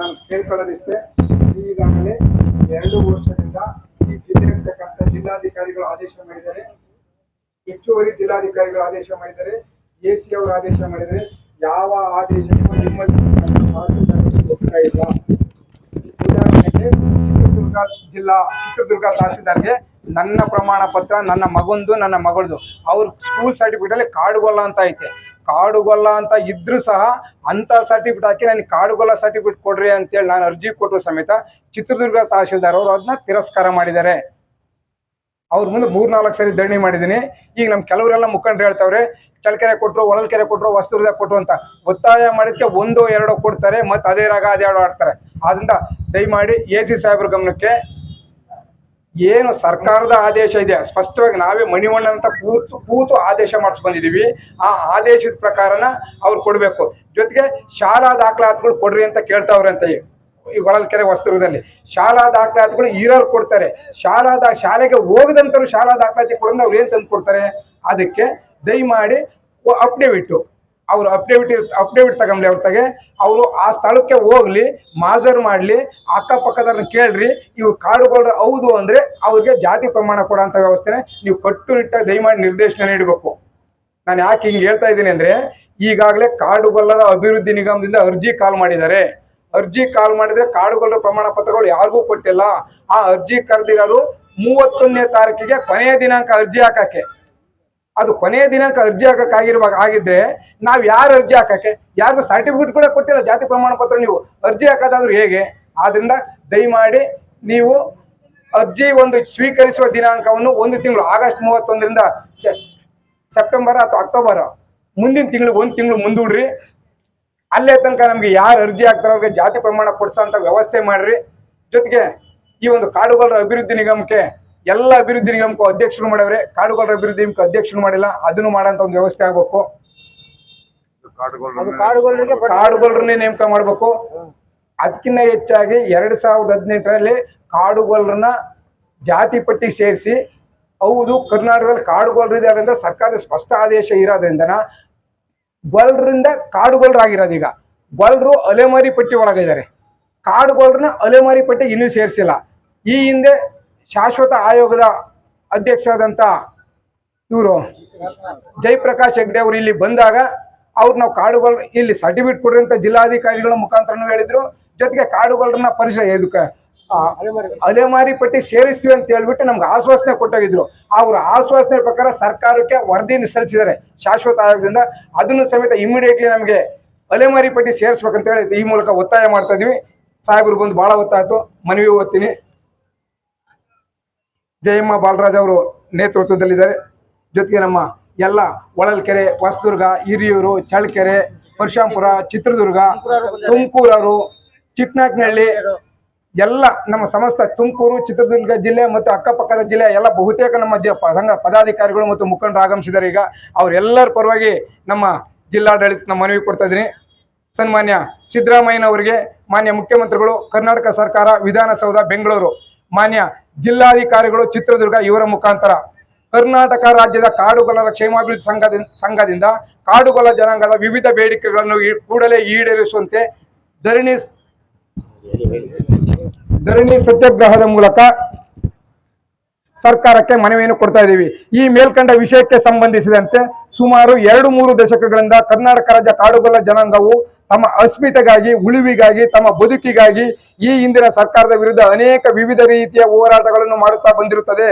ನಾನು ಕೇಳ್ಕೊಳ್ಳೋದಿಷ್ಟೇ, ಈಗಾಗಲೇ ಎರಡು ವರ್ಷದಿಂದ ಈ ಜಿಲ್ಲೆಯಲ್ಲಿರ್ತಕ್ಕಂಥ ಜಿಲ್ಲಾಧಿಕಾರಿಗಳು ಆದೇಶ ಮಾಡಿದ್ದಾರೆ. ಹೆಚ್ಚುವರಿ ಜಿಲ್ಲಾಧಿಕಾರಿಗಳು ಆದೇಶ ಮಾಡಿದ್ದಾರೆ. ಎ ಸಿ ಅವರು ಆದೇಶ ಮಾಡಿದ್ದಾರೆ. ಯಾವ ಆದೇಶಕ್ಕೂ ನಿಮ್ಮಲ್ಲಿ ಹೋಗ್ತಾ ಇಲ್ಲ ಉದಾಹರಣೆಗೆ ಚಿತ್ರದುರ್ಗ ಜಿಲ್ಲಾ, ಚಿತ್ರದುರ್ಗ ತಹಸೀಲ್ದಾರ್ಗೆ ನನ್ನ ಪ್ರಮಾಣ ಪತ್ರ, ನನ್ನ ಮಗಂದು, ನನ್ನ ಮಗಳದು. ಅವ್ರ ಸ್ಕೂಲ್ ಸರ್ಟಿಫಿಕೇಟಲ್ಲಿ ಕಾಡುಗೊಲ್ಲ ಅಂತ ಐತೆ. ಕಾಡುಗೊಲ್ಲ ಅಂತ ಇದ್ರು ಸಹ ಅಂತ ಸರ್ಟಿಫಿಕೇಟ್ ಹಾಕಿ ನನಗೆ ಕಾಡುಗೊಲ್ಲ ಸರ್ಟಿಫಿಕೇಟ್ ಕೊಡ್ರಿ ಅಂತೇಳಿ ನಾನು ಅರ್ಜಿ ಕೊಟ್ಟರು ಸಮೇತ ಚಿತ್ರದುರ್ಗ ತಹಸೀಲ್ದಾರ್ ಅವರು ಅದನ್ನ ತಿರಸ್ಕಾರ ಮಾಡಿದ್ದಾರೆ. ಅವ್ರ ಮುಂದೆ ಮೂರ್ನಾಲ್ಕು ಸರಿ ಧರಣಿ ಮಾಡಿದ್ದೀನಿ. ಈಗ ನಮ್ ಕೆಲವರೆಲ್ಲ ಮುಖಂಡ್ರು ಹೇಳ್ತಾವ್ರೆ ಚಳಕೆರೆ ಕೊಟ್ರು ಒಳಲ್ಕೆರೆ ಕೊಟ್ರು ವಸ್ತುರ್ದಾಗ ಕೊಟ್ರು ಅಂತ. ಒತ್ತಾಯ ಮಾಡಿದ್ಕೆ ಒಂದೋ ಎರಡೋ ಕೊಡ್ತಾರೆ, ಮತ್ತೆ ಅದೇ ರಾಗ ಅದೇ ಆಡ್ತಾರೆ. ಆದ್ರಿಂದ ದಯಮಾಡಿ ಎ ಸಿ ಸಾಹೇಬ್ರ ಗಮನಕ್ಕೆ ಏನು ಸರ್ಕಾರದ ಆದೇಶ ಇದೆ? ಸ್ಪಷ್ಟವಾಗಿ ನಾವೇ ಮಣಿವಣ್ಣ ಅಂತ ಕೂತು ಕೂತು ಆದೇಶ ಮಾಡಿಸ್ ಬಂದಿದೀವಿ ಆ ಆದೇಶದ ಪ್ರಕಾರನ ಅವ್ರು ಕೊಡಬೇಕು. ಜೊತೆಗೆ ಶಾಲಾ ದಾಖಲಾತಿಗಳು ಕೊಡ್ರಿ ಅಂತ ಕೇಳ್ತಾವ್ರೆ ಅಂತ ಈ- ಈ ಹೊಳಲ್ಕೆರೆ ವಸ್ತುರದಲ್ಲಿ ಶಾಲಾ ದಾಖಲಾತಿಗಳು ಇರೋರು ಕೊಡ್ತಾರೆ. ಶಾಲಾ ದಾ, ಶಾಲೆಗೆ ಹೋಗದಂತರು ಶಾಲಾ ದಾಖಲಾತಿ ಕೊಡೋದು ಅವ್ರು ಏನು ತಂದು ಕೊಡ್ತಾರೆ? ಅದಕ್ಕೆ ದಯಮಾಡಿ ಅಪ್ಡೇವಿಟ್ಟು ಅವ್ರು ಅಪ್ಡೇವಿಟ್ ಅಪ್ಡೇವಿಟ್ ತಗೊಂಬ್ಲಿ ಅವ್ರ ತಗೆ ಅವರು ಆ ಸ್ಥಳಕ್ಕೆ ಹೋಗ್ಲಿ, ಮಾಜರ್ ಮಾಡಲಿ ಅಕ್ಕಪಕ್ಕದವ್ರನ್ನ ಕೇಳ್ರಿ ಇವು ಕಾಡುಗೊಳ್ರ ಹೌದು ಅಂದ್ರೆ ಅವ್ರಿಗೆ ಜಾತಿ ಪ್ರಮಾಣ ಕೊಡೋಂಥ ವ್ಯವಸ್ಥೆನ ನೀವು ಕಟ್ಟುನಿಟ್ಟಾಗಿ ದಯಮಾಡಿ ನಿರ್ದೇಶನ ನೀಡಬೇಕು. ನಾನು ಯಾಕೆ ಹಿಂಗೆ ಹೇಳ್ತಾ ಇದ್ದೀನಿ ಅಂದ್ರೆ, ಈಗಾಗಲೇ ಕಾಡುಗೊಲ್ಲರ ಅಭಿವೃದ್ಧಿ ನಿಗಮದಿಂದ ಅರ್ಜಿ ಕಾಲ್ ಮಾಡಿದ್ದಾರೆ. ಅರ್ಜಿ ಕಾಲ್ ಮಾಡಿದರೆ ಕಾಡುಗೊಲ್ಲರ ಪ್ರಮಾಣ ಪತ್ರಗಳು ಯಾರಿಗೂ ಕೊಟ್ಟಿಲ್ಲ. ಆ ಅರ್ಜಿ ಕರೆದಿರೋರು ಮೂವತ್ತೊಂದನೇ ತಾರೀಕಿಗೆ ಕೊನೆಯ ದಿನಾಂಕ ಅರ್ಜಿ ಹಾಕಕ್ಕೆ. ಅದು ಕೊನೆಯ ದಿನಾಂಕ ಅರ್ಜಿ ಹಾಕಕ್ ಆಗಿರುವಾಗ ಆಗಿದ್ರೆ ನಾವ್ ಯಾರು ಅರ್ಜಿ ಹಾಕಕ್ಕೆ? ಯಾರಿಗೂ ಸರ್ಟಿಫಿಕೇಟ್ ಕೂಡ ಕೊಟ್ಟಿಲ್ಲ, ಜಾತಿ ಪ್ರಮಾಣ ಪತ್ರ ನೀವು ಅರ್ಜಿ ಹಾಕೋದಾದ್ರೂ ಹೇಗೆ? ಆದ್ರಿಂದ ದಯಮಾಡಿ ನೀವು ಅರ್ಜಿ ಒಂದು ಸ್ವೀಕರಿಸುವ ದಿನಾಂಕವನ್ನು ಒಂದು ತಿಂಗಳು, ಆಗಸ್ಟ್ ಮೂವತ್ತೊಂದರಿಂದ ಸೆಪ್ಟೆಂಬರ್ ಅಥವಾ ಅಕ್ಟೋಬರ್ ಮುಂದಿನ ತಿಂಗಳು ಒಂದು ತಿಂಗಳು ಮುಂದೂಡ್ರಿ. ಅಲ್ಲೇ ತನಕ ನಮ್ಗೆ ಯಾರು ಅರ್ಜಿ ಹಾಕ್ತಾರೋ ಅವ್ರಿಗೆ ಜಾತಿ ಪ್ರಮಾಣ ಕೊಡ್ಸೋಂಥ ವ್ಯವಸ್ಥೆ ಮಾಡ್ರಿ. ಜೊತೆಗೆ ಈ ಒಂದು ಕಾಡುಗಳ ಅಭಿವೃದ್ಧಿ ನಿಗಮಕ್ಕೆ ಎಲ್ಲ ಅಭಿವೃದ್ಧಿ ನಿಗಮಕ್ಕೂ ಅಧ್ಯಕ್ಷರು ಮಾಡವ್ರೆ ಕಾಡುಗೊಲ್ಲರ ಅಭಿವೃದ್ಧಿ ನಿಗಮಕ್ಕೆ ಅಧ್ಯಕ್ಷರು ಮಾಡಿಲ್ಲ ಅದನ್ನು ಮಾಡೋಂಥ ಒಂದು ವ್ಯವಸ್ಥೆ ಆಗ್ಬೇಕು. ಕಾಡುಗೊಲ್ಲರನ್ನೇ ನೇಮಕ ಮಾಡಬೇಕು. ಅದಕ್ಕಿಂತ ಹೆಚ್ಚಾಗಿ ಎರಡ್ ಸಾವಿರದ ಹದಿನೆಂಟರಲ್ಲಿ ಕಾಡುಗೊಲ್ಲರನ್ನ ಜಾತಿ ಪಟ್ಟಿ ಸೇರಿಸಿ ಹೌದು ಕರ್ನಾಟಕದಲ್ಲಿ ಕಾಡುಗೊಲ್ಲರಿದ್ದಾರೆ ಅಂತ ಸರ್ಕಾರದ ಸ್ಪಷ್ಟ ಆದೇಶ ಇರೋದ್ರಿಂದನ ಗೊಲ್ರಿಂದ ಕಾಡುಗೊಲ್ಲರಾಗಿರೋದು ಈಗ. ಗೊಲ್ಲರು ಅಲೆಮಾರಿ ಪಟ್ಟಿ ಒಳಗಿದ್ದಾರೆ ಕಾಡುಗೊಲ್ಲರನ್ನ ಅಲೆಮಾರಿ ಪಟ್ಟಿ ಇನ್ನೂ ಸೇರಿಸಿಲ್ಲ. ಈ ಹಿಂದೆ ಶಾಶ್ವತ ಆಯೋಗದ ಅಧ್ಯಕ್ಷರಾದಂಥ ಇವರು ಜಯಪ್ರಕಾಶ್ ಹೆಗ್ಡೆ ಅವರು ಇಲ್ಲಿ ಬಂದಾಗ ಅವ್ರು ನಾವು ಕಾಡುಗೊಲ್ ಇಲ್ಲಿ ಸರ್ಟಿಫಿಕೇಟ್ ಕೊಡ್ರಿ ಅಂತ ಜಿಲ್ಲಾಧಿಕಾರಿಗಳ ಮುಖಾಂತರನೂ ಹೇಳಿದ್ರು. ಜೊತೆಗೆ ಕಾಡುಗಳನ್ನ ಪರಿಚಯ ಇದಕ್ಕೆ ಅಲೆಮಾರಿ ಪಟ್ಟಿ ಸೇರಿಸ್ತೀವಿ ಅಂತ ಹೇಳ್ಬಿಟ್ಟು ನಮ್ಗೆ ಆಶ್ವಾಸನೆ ಕೊಟ್ಟೋಗಿದ್ರು. ಅವ್ರ ಆಶ್ವಾಸನೆ ಪ್ರಕಾರ ಸರ್ಕಾರಕ್ಕೆ ವರದಿಯನ್ನು ಸಲ್ಲಿಸಿದ್ದಾರೆ ಶಾಶ್ವತ ಆಯೋಗದಿಂದ. ಅದನ್ನು ಸಮೇತ ಇಮಿಡಿಯೇಟ್ಲಿ ನಮಗೆ ಅಲೆಮಾರಿ ಪಟ್ಟಿ ಸೇರಿಸ್ಬೇಕಂತ ಹೇಳಿ ಈ ಮೂಲಕ ಒತ್ತಾಯ ಮಾಡ್ತಾ ಇದೀವಿ. ಸಾಹೇಬರು ಬಂದು ಬಹಳ ಹೊತ್ತಾಯ್ತು. ಮನವಿ ಓದ್ತೀನಿ. ಜಯಮ್ಮ ಬಾಲರಾಜ್ ಅವರು ನೇತೃತ್ವದಲ್ಲಿದ್ದಾರೆ. ಜೊತೆಗೆ ನಮ್ಮ ಎಲ್ಲ ಹೊಳಲ್ಕೆರೆ, ಹೊಸದುರ್ಗ, ಹಿರಿಯೂರು, ಚಳ್ಳಕೆರೆ, ಪರಶುರಾಂಪುರ, ಚಿತ್ರದುರ್ಗ ತುಮಕೂರವರು ಚಿಕ್ಕನಾಕ್ನಹಳ್ಳಿ ಎಲ್ಲ ನಮ್ಮ ಸಮಸ್ತ ತುಮಕೂರು, ಚಿತ್ರದುರ್ಗ ಜಿಲ್ಲೆ ಮತ್ತು ಅಕ್ಕಪಕ್ಕದ ಜಿಲ್ಲೆ ಎಲ್ಲ ಬಹುತೇಕ ನಮ್ಮ ಜ ಸಂಘ ಪದಾಧಿಕಾರಿಗಳು ಮತ್ತು ಮುಖಂಡರು ಆಗಮಿಸಿದ್ದಾರೆ. ಈಗ ಅವರೆಲ್ಲರ ಪರವಾಗಿ ನಮ್ಮ ಜಿಲ್ಲಾಡಳಿತ ನಮ್ಮ ಮನವಿ ಕೊಡ್ತಾ ಇದ್ದೀನಿ. ಸನ್ಮಾನ್ಯ ಸಿದ್ದರಾಮಯ್ಯನವರಿಗೆ, ಮಾನ್ಯ ಮುಖ್ಯಮಂತ್ರಿಗಳು, ಕರ್ನಾಟಕ ಸರ್ಕಾರ ವಿಧಾನಸೌಧ, ಬೆಂಗಳೂರು, ಮಾನ್ಯ ಜಿಲ್ಲಾಧಿಕಾರಿಗಳು ಚಿತ್ರದುರ್ಗ ಇವರ ಮುಖಾಂತರ ಕರ್ನಾಟಕ ರಾಜ್ಯದ ಕಾಡುಗೊಲ್ಲರ ಕ್ಷೇಮಾಭಿವೃದ್ಧಿ ಸಂಘದ ಸಂಘದಿಂದ ಕಾಡುಗೊಲ್ಲ ಜನಾಂಗದ ವಿವಿಧ ಬೇಡಿಕೆಗಳನ್ನು ಕೂಡಲೇ ಈಡೇರಿಸುವಂತೆ ಧರಣಿ ಧರಣಿ ಸತ್ಯಾಗ್ರಹದ ಮೂಲಕ ಸರ್ಕಾರಕ್ಕೆ ಮನವಿಯನ್ನು ಕೊಡ್ತಾ ಇದ್ದೀವಿ. ಈ ಮೇಲ್ಕಂಡ ವಿಷಯಕ್ಕೆ ಸಂಬಂಧಿಸಿದಂತೆ ಸುಮಾರು ಎರಡು ಮೂರು ದಶಕಗಳಿಂದ ಕರ್ನಾಟಕ ರಾಜ್ಯ ಕಾಡುಗೊಲ್ಲ ಜನಾಂಗವು ತಮ್ಮ ಅಸ್ಮಿತೆಗಾಗಿ, ಉಳಿವಿಗಾಗಿ, ತಮ್ಮ ಬದುಕಿಗಾಗಿ ಈ ಹಿಂದಿನ ಸರ್ಕಾರದ ವಿರುದ್ಧ ಅನೇಕ ವಿವಿಧ ರೀತಿಯ ಹೋರಾಟಗಳನ್ನು ಮಾಡುತ್ತಾ ಬಂದಿರುತ್ತದೆ.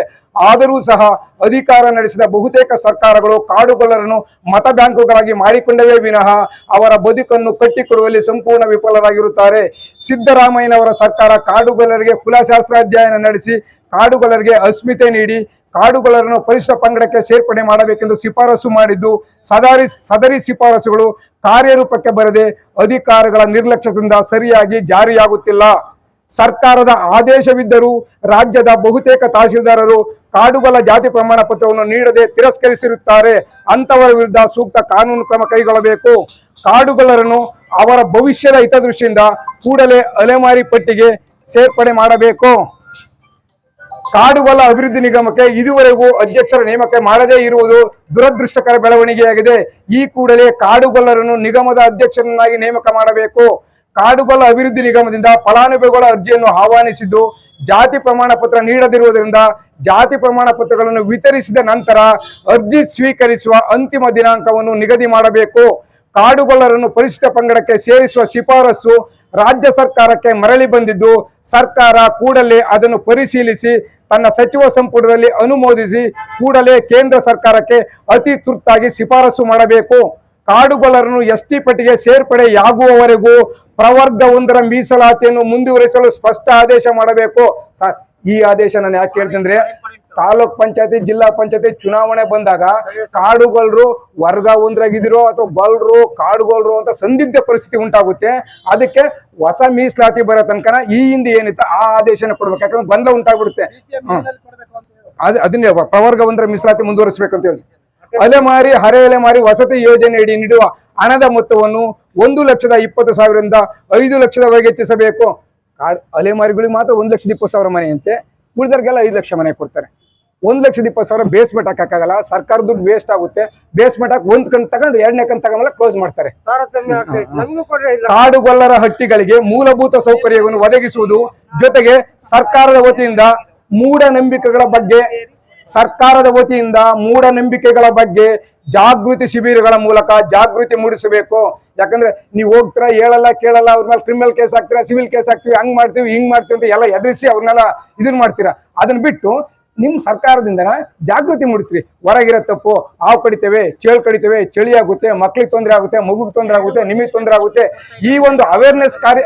ಆದರೂ ಸಹ ಅಧಿಕಾರ ನಡೆಸಿದ ಬಹುತೇಕ ಸರ್ಕಾರಗಳು ಕಾಡುಗೊಲ್ಲರನ್ನು ಮತ ಬ್ಯಾಂಕುಗಳಾಗಿ ಮಾಡಿಕೊಂಡವೇ ವಿನಃ ಅವರ ಬದುಕನ್ನು ಕಟ್ಟಿಕೊಡುವಲ್ಲಿ ಸಂಪೂರ್ಣ ವಿಫಲರಾಗಿರುತ್ತಾರೆ. ಸಿದ್ದರಾಮಯ್ಯನವರ ಸರ್ಕಾರ ಕಾಡುಗೊಲ್ಲರಿಗೆ ಕುಲಶಾಸ್ತ್ರ ಅಧ್ಯಯನ ನಡೆಸಿ, ಕಾಡುಗೊಲ್ಲರಿಗೆ ಅಸ್ಮಿತೆ ನೀಡಿ ಕಾಡುಗೊಲ್ಲರನ್ನು ಪರಿಸರ ಪಂಗಡಕ್ಕೆ ಸೇರ್ಪಡೆ ಮಾಡಬೇಕೆಂದು ಶಿಫಾರಸು ಮಾಡಿದ್ದು ಸದಾರಿ ಸದರಿ ಶಿಫಾರಸುಗಳು ಕಾರ್ಯರೂಪಕ್ಕೆ ಬರದೆ ಅಧಿಕಾರಗಳ ನಿರ್ಲಕ್ಷ್ಯದಿಂದ ಸರಿಯಾಗಿ ಜಾರಿಯಾಗುತ್ತಿಲ್ಲ. ಸರ್ಕಾರದ ಆದೇಶವಿದ್ದರೂ ರಾಜ್ಯದ ಬಹುತೇಕ ತಹಸೀಲ್ದಾರರು ಕಾಡುಗಳ ಜಾತಿ ಪ್ರಮಾಣ ಪತ್ರವನ್ನು ನೀಡದೆ ತಿರಸ್ಕರಿಸಿರುತ್ತಾರೆ. ಅಂತವರ ವಿರುದ್ಧ ಸೂಕ್ತ ಕಾನೂನು ಕ್ರಮ ಕೈಗೊಳ್ಳಬೇಕು. ಕಾಡುಗಳನ್ನು ಅವರ ಭವಿಷ್ಯದ ಹಿತದೃಷ್ಟಿಯಿಂದ ಕೂಡಲೇ ಅಲೆಮಾರಿ ಪಟ್ಟಿಗೆ ಸೇರ್ಪಡೆ ಮಾಡಬೇಕು. ಕಾಡುಗೊಲ್ಲ ಅಭಿವೃದ್ಧಿ ನಿಗಮಕ್ಕೆ ಇದುವರೆಗೂ ಅಧ್ಯಕ್ಷರ ನೇಮಕ ಮಾಡದೇ ಇರುವುದು ದುರದೃಷ್ಟಕರ ಬೆಳವಣಿಗೆಯಾಗಿದೆ. ಈ ಕೂಡಲೇ ಕಾಡುಗೊಲ್ಲರನ್ನು ನಿಗಮದ ಅಧ್ಯಕ್ಷರನ್ನಾಗಿ ನೇಮಕ ಮಾಡಬೇಕು. ಕಾಡುಗೊಲ್ಲ ಅಭಿವೃದ್ಧಿ ನಿಗಮದಿಂದ ಫಲಾನುಭವಿಗಳ ಅರ್ಜಿಯನ್ನು ಆಹ್ವಾನಿಸಿದ್ದು, ಜಾತಿ ಪ್ರಮಾಣ ಪತ್ರ ನೀಡದಿರುವುದರಿಂದ ಜಾತಿ ಪ್ರಮಾಣ ಪತ್ರಗಳನ್ನು ವಿತರಿಸಿದ ನಂತರ ಅರ್ಜಿ ಸ್ವೀಕರಿಸುವ ಅಂತಿಮ ದಿನಾಂಕವನ್ನು ನಿಗದಿ ಮಾಡಬೇಕು. ಕಾಡುಗೊಲ್ಲರನ್ನು ಪರಿಶಿಷ್ಟ ಪಂಗಡಕ್ಕೆ ಸೇರಿಸುವ ಶಿಫಾರಸು ರಾಜ್ಯ ಸರ್ಕಾರಕ್ಕೆ ಮರಳಿ ಬಂದಿದ್ದು, ಸರ್ಕಾರ ಕೂಡಲೇ ಅದನ್ನು ಪರಿಶೀಲಿಸಿ, ತನ್ನ ಸಚಿವ ಸಂಪುಟದಲ್ಲಿ ಅನುಮೋದಿಸಿ ಕೂಡಲೇ ಕೇಂದ್ರ ಸರ್ಕಾರಕ್ಕೆ ಅತಿ ತುರ್ತಾಗಿ ಶಿಫಾರಸು ಮಾಡಬೇಕು. ಕಾಡುಗೊಲ್ಲರನ್ನು ಎಸ್ಟಿ ಪಟ್ಟಿಗೆ ಸೇರ್ಪಡೆಯಾಗುವವರೆಗೂ ಪ್ರವರ್ಗ ಒಂದರ ಮೀಸಲಾತಿಯನ್ನು ಮುಂದುವರಿಸಲು ಸ್ಪಷ್ಟ ಆದೇಶ ಮಾಡಬೇಕು. ಈ ಆದೇಶ ನಾನು ಯಾಕೆ ಹೇಳ್ತಂದ್ರೆ ತಾಲೂಕ್ ಪಂಚಾಯತಿ ಜಿಲ್ಲಾ ಪಂಚಾಯತಿ ಚುನಾವಣೆ ಬಂದಾಗ ಕಾಡುಗೊಲ್ರು ವರ್ಗ ಒಂದ್ರಾಗಿದಿರೋ ಅಥವಾ ಬಲ್ರು ಕಾಡುಗೊಲ್ರು ಅಂತ ಸಂದಿಗ್ಧ ಪರಿಸ್ಥಿತಿ ಉಂಟಾಗುತ್ತೆ. ಅದಕ್ಕೆ ಹೊಸ ಮೀಸಲಾತಿ ಬರೋ ತನಕ ಈ ಹಿಂದೆ ಏನಿತ್ತು ಆ ಆದೇಶನ ಕೊಡ್ಬೇಕು. ಯಾಕಂದ್ರೆ ಬಂದ ಉಂಟಾಗ್ಬಿಡುತ್ತೆ. ಅದ್ ಅದನ್ನೇ ಪ್ರವರ್ಗ ಒಂದರ ಮೀಸಲಾತಿ ಮುಂದುವರಿಸಬೇಕಂತ ಹೇಳಿ. ಅಲೆಮಾರಿ ಹರೆ ಅಲೆಮಾರಿ ವಸತಿ ಯೋಜನೆಯಡಿ ನೀಡುವ ಹಣದ ಮೊತ್ತವನ್ನು ಒಂದು ಲಕ್ಷದ ಇಪ್ಪತ್ತು ಸಾವಿರದಿಂದ ಐದು ಲಕ್ಷದವರೆಗೆ ಹೆಚ್ಚಿಸಬೇಕು. ಕಾಡ್- ಅಲೆಮಾರಿಗಳಿಗೆ ಮಾತ್ರ ಒಂದು ಲಕ್ಷದ ಇಪ್ಪತ್ತು ಸಾವಿರ ಮನೆ ಅಂತೆ ಉಳಿದವ್ರಿಗೆಲ್ಲ ಐದು ಲಕ್ಷ ಮನೆ ಕೊಡ್ತಾರೆ. ಒಂದು ಲಕ್ಷದ ಇಪ್ಪತ್ತು ಸಾವಿರ ಬೇಸ್ಮೆಂಟ್ ಹಾಕಕ್ಕಾಗಲ್ಲ ಸರ್ಕಾರ ದುಡ್ಡು ವೇಸ್ಟ್ ಆಗುತ್ತೆ. ಬೇಸ್ಮೆಂಟ್ ಹಾಕಿ ಒಂದ್ ಕಣ್ ತಗೊಂಡು ಎರಡನೇ ಕಣ್ ತಗೊಂಡ್ ಕ್ಲೋಸ್ ಮಾಡ್ತಾರೆ. ಕಾಡುಗೊಲ್ಲರ ಹಟ್ಟಿಗಳಿಗೆ ಮೂಲಭೂತ ಸೌಕರ್ಯವನ್ನು ಒದಗಿಸುವುದು ಜೊತೆಗೆ ಸರ್ಕಾರದ ವತಿಯಿಂದ ಮೂಢನಂಬಿಕೆಗಳ ಬಗ್ಗೆ ಸರ್ಕಾರದ ವತಿಯಿಂದ ಮೂಢನಂಬಿಕೆಗಳ ಬಗ್ಗೆ ಜಾಗೃತಿ ಶಿಬಿರಗಳ ಮೂಲಕ ಜಾಗೃತಿ ಮೂಡಿಸಬೇಕು. ಯಾಕಂದ್ರೆ ನೀವು ಹೋಗ್ತೀರಾ ಹೇಳಲ್ಲ ಕೇಳಲ್ಲ ಅವ್ರ ಮೇಲೆ ಕ್ರಿಮಿನಲ್ ಕೇಸ್ ಹಾಕ್ತೀರಾ ಸಿವಿಲ್ ಕೇಸ್ ಹಾಕ್ತೀವಿ ಹಂಗ್ ಮಾಡ್ತೀವಿ ಹಿಂಗ್ ಮಾಡ್ತೀವಿ ಅಂತ ಎಲ್ಲ ಎದುರಿಸಿ ಅವ್ರನ್ನೆಲ್ಲ ಇದನ್ನ ಮಾಡ್ತೀರಾ. ಅದನ್ನ ಬಿಟ್ಟು ನಿಮ್ ಸರ್ಕಾರದಿಂದ ಜಾಗೃತಿ ಮೂಡಿಸ್ರಿ. ಹೊರಗಿರೋ ತಪ್ಪು, ಹಾವು ಕಡಿತೇವೆ, ಚೇಳು ಕಡಿತೇವೆ, ಚಳಿ ಆಗುತ್ತೆ, ಮಕ್ಳಿಗೆ ತೊಂದರೆ ಆಗುತ್ತೆ, ಮಗುಗೆ ತೊಂದರೆ ಆಗುತ್ತೆ, ನಿಮಗೆ ತೊಂದರೆ ಆಗುತ್ತೆ. ಈ ಒಂದು ಅವೇರ್ನೆಸ್ ಕಾರ್ಯ,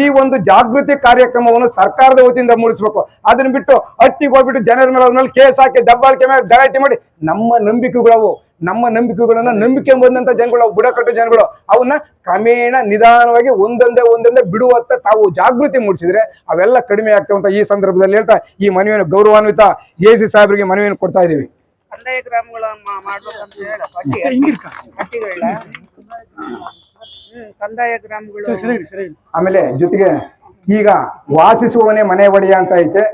ಈ ಒಂದು ಜಾಗೃತಿ ಕಾರ್ಯಕ್ರಮವನ್ನು ಸರ್ಕಾರದ ವತಿಯಿಂದ ಮೂಡಿಸ್ಬೇಕು. ಅದನ್ನ ಬಿಟ್ಟು ಹಟ್ಟಿಗೆ ಹೋಗ್ಬಿಟ್ಟು ಜನರ ಮೇಲೆ ಕೇಸ್ ಹಾಕಿ ದಬ್ಬಾಳಿಕೆ ಮೇಲೆ ಗಲಾಟೆ ಮಾಡಿ, ನಮ್ಮ ನಂಬಿಕೆಗಳವು. ನಮ್ಮ ನಂಬಿಕೆಗಳನ್ನ ನಂಬಿಕೆ ಬಂದಂತ ಜನಗಳು ಅವು ಬುಡಕಟ್ಟು ಜನಗಳು ಅವನ್ನ ಕ್ರಮೇಣ ನಿಧಾನವಾಗಿ ಒಂದೊಂದೇ ಒಂದೊಂದೇ ಬಿಡುವತ್ತ ತಾವು ಜಾಗೃತಿ ಮೂಡಿಸಿದ್ರೆ ಅವೆಲ್ಲ ಕಡಿಮೆ ಆಗ್ತವೆ ಅಂತ ಈ ಸಂದರ್ಭದಲ್ಲಿ ಹೇಳ್ತಾ ಈ ಮನವಿಯನ್ನು ಗೌರವಾನ್ವಿತ ಎ ಸಿ ಸಾಹೇಬರಿಗೆ ಮನವಿಯನ್ನು ಕೊಡ್ತಾ ಇದೀವಿ ಗ್ರಾಮಗಳ ಕಂದಾಯ ಗ್ರಾಮಗಳು. ಆಮೇಲೆ ಜೊತೆಗೆ ಈಗ ವಾಸಿಸುವವನೇ ಮನೆ ಒಡೆಯ ಅಂತ ಐತೆ.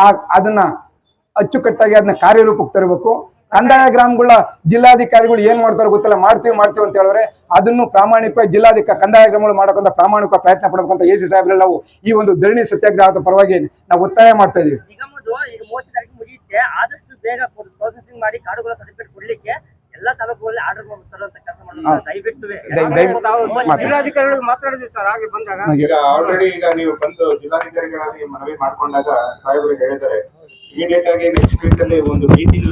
ಆ ಅದನ್ನ ಅಚ್ಚುಕಟ್ಟಾಗಿ ಅದನ್ನ ಕಾರ್ಯರೂಪಕ್ಕೆ ತರಬೇಕು. ಕಂದಾಯ ಗ್ರಾಮಗಳ ಜಿಲ್ಲಾಧಿಕಾರಿಗಳು ಏನ್ ಮಾಡ್ತಾರೋ ಗೊತ್ತಿಲ್ಲ ಮಾಡ್ತೀವಿ ಮಾಡ್ತೀವಿ ಅಂತ ಹೇಳಿದ್ರೆ ಅದನ್ನು ಪ್ರಾಮಾಣಿಕ ಜಿಲ್ಲಾಧಿಕ ಕಂದಾಯ ಗ್ರಾಮಗಳು ಮಾಡೋಕಂತ ಪ್ರಾಮಾಣಿಕ ಪ್ರಯತ್ನ ಪಡಬೇಕಂತ ಎ ಸಿ ಸಾಹೇಬ್ರಲ್ಲಿ ನಾವು ಈ ಒಂದು ಧರಣಿ ಸತ್ಯಾಗ್ರಹದ ಪರವಾಗಿ ನಾವು ಒತ್ತಾಯ ಮಾಡ್ತಾ ಇದೀವಿ. ಆದಷ್ಟು ಬೇಗ ಪ್ರೊಸೆಸಿಂಗ್ ಮಾಡಿ ಕಾಡುಗಳ ಸರ್ಟಿಫಿಕೇಟ್ ಕೊಡ್ಲಿಕ್ಕೆ ಎಲ್ಲಾ ತಾಲೂಕುಗಳಲ್ಲಿ ಆರ್ಡರ್ ಕೆಲಸ ತಾವು ಜಿಲ್ಲಾಧಿಕಾರಿಗಳು ಮಾತಾಡಿದ್ವಿ ಸರ್ ಹಾಗೆ ಬಂದಾಗ. ಈಗ ಆಲ್ರೆಡಿ ಈಗ ನೀವು ಬಂದು ಜಿಲ್ಲಾಧಿಕಾರಿಗಳಾಗಿ ಮನವಿ ಮಾಡ್ಕೊಂಡಾಗ ಸಾಹೇಬರು ಹೇಳಿದ್ದಾರೆ. ಇಮಿಡಿಯೇಟ್ ಆಗಿ ನೆಕ್ಸ್ಟ್ ವೀಕ್ ಅಲ್ಲಿ ಒಂದು ಮೀಟಿಂಗ್